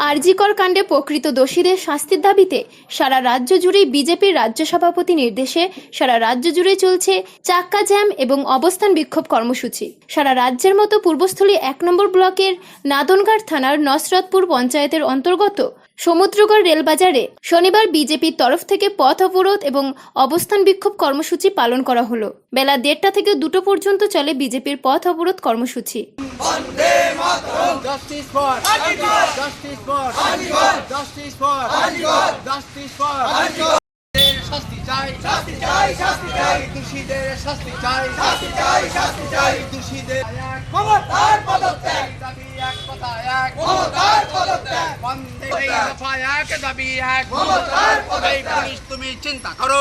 আরজিকর কাণ্ডে প্রকৃত দোষীদের শাস্তির দাবিতে সারা রাজ্য জুড়ে বিজেপির রাজ্য সভাপতি নির্দেশে সারা রাজ্য জুড়ে চলছে চাক্কা জ্যাম এবং অবস্থান বিক্ষোভ কর্মসূচি। সারা রাজ্যের মতো পূর্বস্থলী এক নম্বর ব্লকের নাদনগাঁড় থানার নসরতপুর পঞ্চায়েতের অন্তর্গত সমুদ্রগড় রেলবাজারে শনিবার বিজেপির তরফ থেকে পথ অবরোধ এবং অবস্থান বিক্ষোভ কর্মসূচি পালন করা হলো। বেলা দেড়টা থেকে দুটো পর্যন্ত চলে বিজেপির পথ অবরোধ কর্মসূচি। for পুলিশ তুমি চিন্তা করো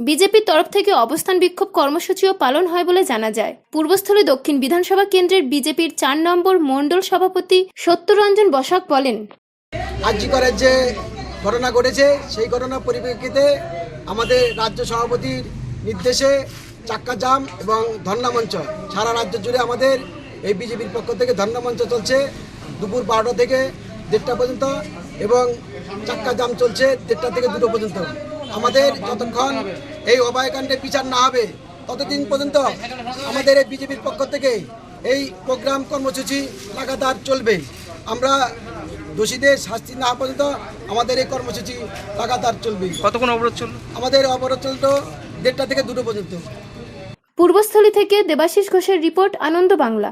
বিজেপির তরফ থেকে অবস্থান বিক্ষোভ কর্মসূচিও পালন হয় বলে জানা যায়। পূর্বস্থলী দক্ষিণ বিধানসভা কেন্দ্রের বিজেপির চার নম্বর মণ্ডল সভাপতি সত্যরঞ্জন বসাক বলেন যে ঘটনা ঘটেছে, সেই ঘটনার পরিপ্রেক্ষিতে আমাদের রাজ্য সভাপতির নির্দেশে চাক্কা জাম এবং ধর্ণামঞ্চ সারা রাজ্য জুড়ে আমাদের এই বিজেপির পক্ষ থেকে ধর্ণামঞ্চ চলছে। দুপুর বারোটা থেকে দেড়টা পর্যন্ত এবং চাক্কা জাম চলছে দেড়টা থেকে দুটো পর্যন্ত। আমাদের যতক্ষণ এই অভয়কাণ্ডে বিচার না হবে, ততদিন পর্যন্ত আমাদের এই বিজেপির পক্ষ থেকে এই প্রোগ্রাম কর্মসূচি লাগাতার চলবে। আমরা দোষীদের শাস্তি না পর্যন্ত আমাদের এই কর্মসূচি লাগাতার চলবে। কতক্ষণ অবরোধ চলবে আমাদের অবরোধ চলতো দেড়টা থেকে দুটো পর্যন্ত। পূর্বস্থলী থেকে দেবাশিস ঘোষের রিপোর্ট আনন্দ বাংলা।